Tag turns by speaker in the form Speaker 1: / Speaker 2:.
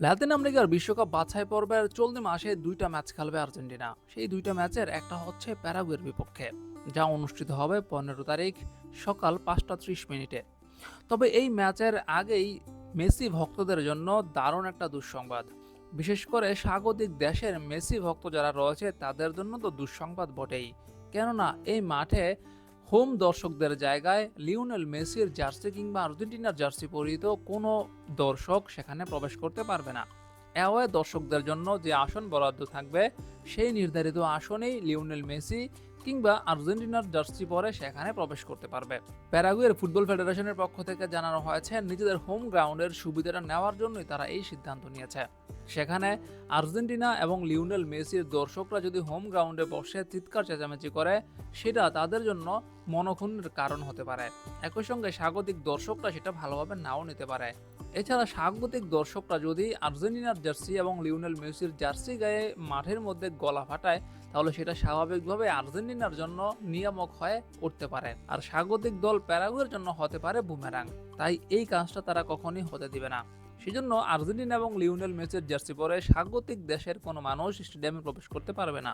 Speaker 1: লাতিন আমেরিকার বিশ্বকাপ বাছাই পর্বের চলতি মাসে দুইটা ম্যাচ খেলবে আর্জেন্টিনা। সেই দুইটা ম্যাচের একটা হচ্ছে প্যারাগুয়ের বিপক্ষে, যা অনুষ্ঠিত হবে পনেরো তারিখ সকাল পাঁচটা ত্রিশ মিনিটে। তবে এই ম্যাচের আগেই মেসি ভক্তদের জন্য দারুণ একটা দুঃসংবাদ। বিশেষ করে স্বাগতিক দেশের মেসি ভক্ত যারা রয়েছে, তাদের জন্য তো দুঃসংবাদ বটেই। কেননা, এই মাঠে হোম দর্শকদের জায়গায় লিওনেল মেসির জার্সি কিংবা আর্জেন্টিনার জার্সি পরিহিত কোনো দর্শক সেখানে প্রবেশ করতে পারবে না। অ্যাওয়ে দর্শকদের জন্য যে আসন বরাদ্দ থাকবে, সেই নির্ধারিত আসনেই লিওনেল মেসি কিংবা আর্জেন্টিনার জার্সি পরে সেখানে প্রবেশ করতে পারবে। প্যারাগুয়ের ফুটবল ফেডারেশনের পক্ষ থেকে জানানো হয়েছে, নিজেদের হোম গ্রাউন্ডের সুবিধাটা নেওয়ার জন্যই তারা এই সিদ্ধান্ত নিয়েছে। সেখানে আর্জেন্টিনা এবং লিওনেল মেসির দর্শকরা যদি হোম গ্রাউন্ডে বসে চিৎকার চেঁচামেচি করে, সেটা তাদের জন্য মনক্ষুণ্ণের কারণ হতে পারে। একই সঙ্গে স্বাগতিক দর্শকরা সেটা ভালোভাবে নাও নিতে পারে। এছাড়া স্বাগতিক দর্শকরা যদি আর্জেন্টিনার জার্সি এবং লিওনেল মেসির জার্সি গায়ে মাঠের মধ্যে গলা ফাটায়, তাহলে সেটা স্বাভাবিকভাবে আর্জেন্টিনার জন্য নিয়ামক হয়ে উঠতে পারে। আর স্বাগতিক দল প্যারাগুয়ের জন্য হতে পারে বুমেরাং। তাই এই কাজটা তারা কখনই হতে দিবে না। সেজন্য আর্জেন্টিনা এবং লিওনেল মেসির জার্সি পরে স্বাগতিক দেশের কোনো মানুষ স্টেডিয়ামে প্রবেশ করতে পারবে না।